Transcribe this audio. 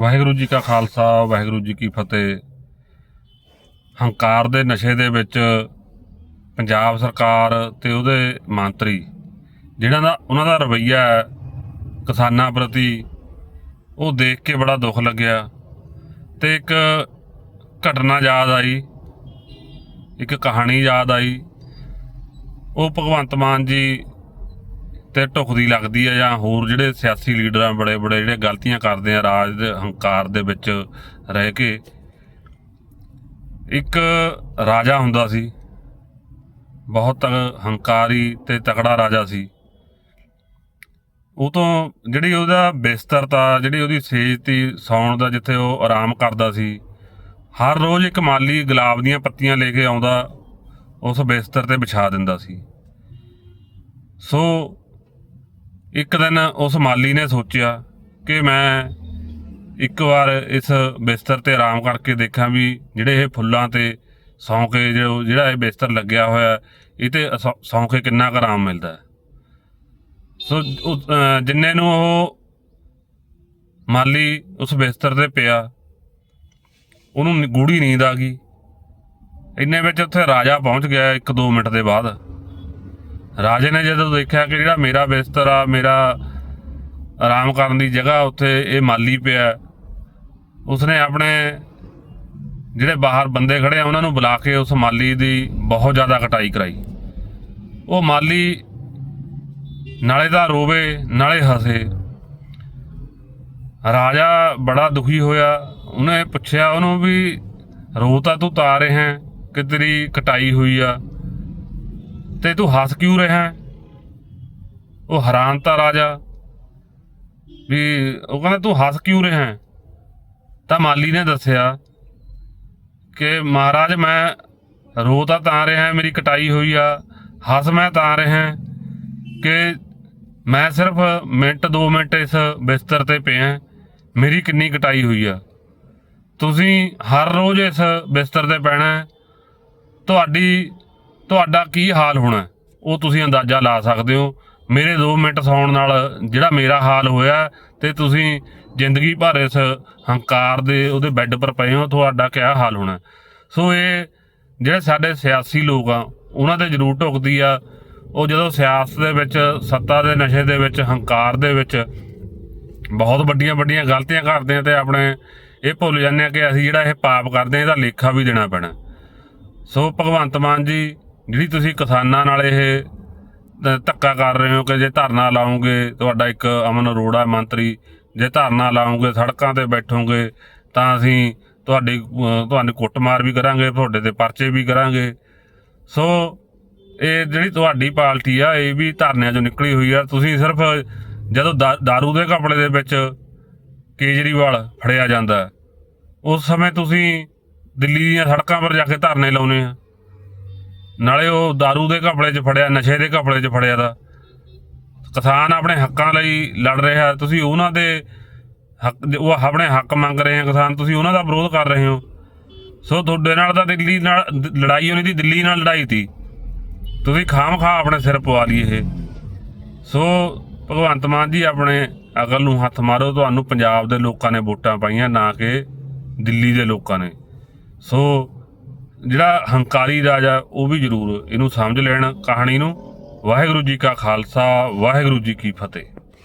ਵਾਹਿਗੁਰੂ ਜੀ ਕਾ ਖਾਲਸਾ, ਵਾਹਿਗੁਰੂ ਜੀ ਕੀ ਫਤਿਹ। ਹੰਕਾਰ ਦੇ ਨਸ਼ੇ ਦੇ ਵਿੱਚ ਪੰਜਾਬ ਸਰਕਾਰ ਤੇ ਉਹਦੇ ਮੰਤਰੀ ਜਿਹੜਾ ਦਾ ਉਹਨਾਂ ਦਾ ਰਵੱਈਆ ਹੈ ਕਿਸਾਨਾਂ ਪ੍ਰਤੀ, ਉਹ ਦੇਖ ਕੇ ਬੜਾ ਦੁੱਖ ਲੱਗਿਆ। ਤੇ ਇੱਕ ਘਟਨਾ ਯਾਦ ਆਈ, ਇੱਕ ਕਹਾਣੀ ਯਾਦ ਆਈ। ਉਹ ਭਗਵੰਤ ਮਾਨ ਜੀ ਤੇ ਢੁਕਦੀ ਲੱਗਦੀ ਆ ਜਾਂ ਹੋਰ ਜਿਹੜੇ ਸਿਆਸੀ ਲੀਡਰਾਂ ਬੜੇ ਬੜੇ ਜਿਹੜੇ ਗਲਤੀਆਂ ਕਰਦੇ ਆ ਰਾਜ ਦੇ, ਹੰਕਾਰ ਦੇ ਵਿੱਚ ਰਹਿ ਕੇ। ਇੱਕ ਰਾਜਾ ਹੁੰਦਾ ਸੀ। ਬਹੁਤ ਹੰਕਾਰੀ ਤੇ ਤਕੜਾ ਰਾਜਾ ਸੀ। ਉਹ ਤੋਂ ਜਿਹੜੀ ਉਹਦਾ ਬਿਸਤਰ ਤਾ ਜਿਹੜੀ ਉਹਦੀ ਸੇਜ ਤੀ ਸੌਣ ਦਾ ਜਿੱਥੇ ਉਹ ਆਰਾਮ ਕਰਦਾ ਸੀ, ਹਰ ਰੋਜ਼ ਇੱਕ ਮਾਲੀ ਗੁਲਾਬ ਦੀਆਂ ਪੱਤੀਆਂ ਲੈ ਕੇ ਆਉਂਦਾ, ਉਸ ਬਿਸਤਰ ਤੇ ਵਿਛਾ ਦਿੰਦਾ ਸੀ। ਸੋ ਇੱਕ ਦਿਨ ਉਸ ਮਾਲੀ ਨੇ ਸੋਚਿਆ ਕਿ ਮੈਂ ਇੱਕ ਵਾਰ ਇਸ ਬਿਸਤਰ ਤੇ ਆਰਾਮ ਕਰਕੇ ਦੇਖਾਂ ਵੀ ਜਿਹੜੇ ਇਹ ਫੁੱਲਾਂ ਤੇ ਸੌਂ ਕੇ ਜੋ- ਜਿਹੜਾ ਇਹ ਬਿਸਤਰ ਲੱਗਿਆ ਹੋਇਆ ਇਹ ਤੇ ਸੌ- ਸੌਂ ਕੇ ਕਿੰਨਾ ਕੁ ਆਰਾਮ ਮਿਲਦਾ ਸੋ ਉਹ, ਜਿੰਨੇ ਨੂੰ ਉਹ ਮਾਲੀ ਉਸ ਬਿਸਤਰ ਤੇ ਪਿਆ ਉਹਨੂੰ ਨੀ- ਗੂੜੀ ਨੀਂਦ ਆ ਗਈ। ਇੰਨੇ ਵਿੱਚ ਉੱਥੇ ਰਾਜਾ ਪਹੁੰਚ ਗਿਆ 1-2 ਮਿੰਟ ਦੇ ਬਾਅਦ। ਰਾਜੇ ਨੇ ਜਦੋਂ ਦੇਖਿਆ ਕਿ ਜਿਹੜਾ ਮੇਰਾ ਬਿਸਤਰ ਆ, ਮੇਰਾ ਆਰਾਮ ਕਰਨ ਦੀ ਜਗ੍ਹਾ ਉੱਥੇ ਇਹ ਮਾਲੀ ਪਿਆ, ਉਸਨੇ ਆਪਣੇ ਜਿਹੜੇ ਬਾਹਰ ਬੰਦੇ ਖੜੇ ਆ, ਉਹਨਾਂ ਨੂੰ ਬੁਲਾ ਕੇ ਉਸ ਮਾਲੀ ਦੀ ਬਹੁਤ ਜ਼ਿਆਦਾ ਕਟਾਈ ਕਰਾਈ। ਉਹ ਮਾਲੀ ਨਾਲੇ ਦਾ ਰੋਵੇ, ਨਾਲੇ ਹਸੇ। ਰਾਜਾ ਬੜਾ ਦੁਖੀ ਹੋਇਆ। ਉਹਨੇ ਪੁੱਛਿਆ, ਉਹਨੂੰ ਵੀ ਰੋ ਤਾਂ ਤੂੰ ਤਾਂ ਰਿਹਾ ਹੈ ਕਿ ਤੇਰੀ ਕਟਾਈ ਹੋਈ ਆ? ਤੇ ਤੂੰ ਹੱਸ ਕਿਉਂ ਰਿਹਾ ਉਹ ਹੈਰਾਨ ਤਾਂ ਰਾਜਾ। ਵੀ ਉਹ ਕਹਿੰਦਾ, ਤੂੰ ਹੱਸ ਕਿਉਂ ਰਿਹਾ ਤਾਂ ਮਾਲੀ ਨੇ ਦੱਸਿਆ ਕਿ, ਮਹਾਰਾਜ, ਮੈਂ ਰੋ ਤਾਂ ਤਾਂ ਰਿਹਾ ਮੇਰੀ ਕਟਾਈ ਹੋਈ ਆ। ਹੱਸ ਮੈਂ ਤਾਂ ਰਿਹਾ ਕਿ ਮੈਂ ਸਿਰਫ ਮਿੰਟ 2 ਮਿੰਟ ਇਸ ਬਿਸਤਰ ਤੇ ਪਿਆ ਮੇਰੀ ਕਿੰਨੀ ਕਟਾਈ ਹੋਈ ਆ। ਤੁਸੀਂ ਹਰ ਰੋਜ਼ ਇਸ ਬਿਸਤਰ ਤੇ ਪੈਣਾ ਤੁਹਾਡੀ ਤੁਹਾਡਾ ਕੀ ਹਾਲ ਹੋਣਾ? ਉਹ ਤੁਸੀਂ ਅੰਦਾਜ਼ਾ ਲਾ ਸਕਦੇ ਹੋ। ਮੇਰੇ 2 ਮਿੰਟ ਸੌਣ ਨਾਲ ਜਿਹੜਾ ਮੇਰਾ ਹਾਲ ਹੋਇਆ ਤੇ ਤੁਸੀਂ ਜ਼ਿੰਦਗੀ ਭਰ ਇਸ ਹੰਕਾਰ ਦੇ ਉਹਦੇ ਬੈੱਡ ਪਰ ਪਏ ਹੋ, ਤੁਹਾਡਾ ਕਿਆ ਹਾਲ ਹੋਣਾ? ਸੋ ਇਹ ਜਿਹੜੇ ਸਾਡੇ ਸਿਆਸੀ ਲੋਕ ਆ, ਉਹਨਾਂ ਤੇ ਜ਼ਰੂਰ ਢੁਕਦੀ ਆ। ਉਹ ਜਦੋਂ ਸਿਆਸਤ ਦੇ ਵਿੱਚ, ਸੱਤਾ ਦੇ ਨਸ਼ੇ ਦੇ ਵਿੱਚ, ਹੰਕਾਰ ਦੇ ਵਿੱਚ ਬਹੁਤ ਵੱਡੀਆਂ ਵੱਡੀਆਂ ਗਲਤੀਆਂ ਕਰਦੇ ਆ ਤੇ ਆਪਣੇ ਇਹ ਭੁੱਲ ਜਾਂਦੇ ਆ ਕਿ ਅਸੀਂ ਜਿਹੜਾ ਇਹ ਪਾਪ ਕਰਦੇ ਆ, ਇਹਦਾ ਲੇਖਾ ਵੀ ਦੇਣਾ ਪੈਣਾ। ਸੋ ਭਗਵੰਤ ਮਾਨ ਜੀ ਜਿਹੜੀ ਤੁਸੀਂ ਕਿਸਾਨਾਂ ਨਾਲ ਇਹ ਧੱਕਾ ਕਰ ਰਹੇ ਹੋ ਕਿ ਜੇ ਧਰਨਾ ਲਾਓਗੇ, ਤੁਹਾਡਾ ਇੱਕ ਅਮਨ ਅਰੋੜਾ ਮੰਤਰੀ, ਜੇ ਧਰਨਾ ਲਾਓਗੇ, ਸੜਕਾਂ ਤੇ ਬੈਠੋਗੇ, ਤਾਂ ਅਸੀਂ ਤੁਹਾਡੀ ਤੁਹਾਨੂੰ ਕੁੱਟਮਾਰ ਵੀ ਕਰਾਂਗੇ, ਤੁਹਾਡੇ ਤੇ ਪਰਚੇ ਵੀ ਕਰਾਂਗੇ। ਸੋ, ਇਹ ਜਿਹੜੀ ਤੁਹਾਡੀ ਪਾਰਟੀ ਆ, ਇਹ ਵੀ ਧਰਨਿਆਂ ਚੋਂ ਨਿਕਲੀ ਹੋਈ ਆ। ਤੁਸੀਂ ਸਿਰਫ ਜਦੋਂ ਦਾ- ਦਾਰੂ ਦੇ ਕਪੜੇ ਦੇ ਵਿੱਚ ਕੇਜਰੀਵਾਲ ਫੜਿਆ ਜਾਂਦਾ, ਉਸ ਸਮੇਂ ਤੁਸੀਂ ਦਿੱਲੀ ਦੀਆਂ ਸੜਕਾਂ 'ਪਰ ਜਾ ਕੇ ਧਰਨੇ ਲਾਉਨੇ ਆ। ਨਾਲੇ ਉਹ दारू ਦੇ ਘਪਲੇ 'ਚ ਫੜਿਆ, ਨਸ਼ੇ ਦੇ ਘਪਲੇ 'ਚ ਫੜਿਆ ਦਾ। ਕਿਸਾਨ ਆਪਣੇ ਹੱਕਾਂ ਲਈ ਲੜ ਰਿਹਾ, ਤੁਸੀਂ ਉਹਨਾਂ ਦੇ ਹੱਕ ਉਹ ਆਪਣੇ ਹੱਕ ਮੰਗ ਰਹੇ ਆ ਕਿਸਾਨ, ਤੁਸੀਂ ਉਹਨਾਂ ਦਾ ਵਿਰੋਧ ਕਰ ਰਹੇ ਹੋ। ਸੋ ਤੁਹਾਡੇ ਨਾਲ ਤਾਂ ਦਿੱਲੀ ਨਾਲ, ਲੜਾਈ ਹੋਣੀ ਦੀ ਦਿੱਲੀ ਨਾਲ ਲੜਾਈ ਤੀ ਤੁਸੀਂ ਖਾਮ ਖਾ ਆਪਣੇ ਸਿਰ ਪਵਾ ਲਈ ਇਹ। ਸੋ ਭਗਵੰਤ ਮਾਨ ਜੀ ਆਪਣੇ ਅਗਲ ਨੂੰ ਹੱਥ ਮਾਰੋ, ਤੁਹਾਨੂੰ ਪੰਜਾਬ ਦੇ ਲੋਕਾਂ ਨੇ ਵੋਟਾਂ ਪਾਈਆਂ, ਨਾ ਕਿ ਦਿੱਲੀ ਦੇ ਲੋਕਾਂ ਨੇ। ਸੋ ਜਿਹੜਾ ਹੰਕਾਰੀ ਰਾਜਾ ਉਹ ਵੀ ਜ਼ਰੂਰ ਇਹਨੂੰ ਸਮਝ ਲੈਣ ਕਹਾਣੀ ਨੂੰ। ਵਾਹਿਗੁਰੂ ਜੀ ਕਾ ਖਾਲਸਾ, ਵਾਹਿਗੁਰੂ ਜੀ ਕੀ ਫਤਿਹ।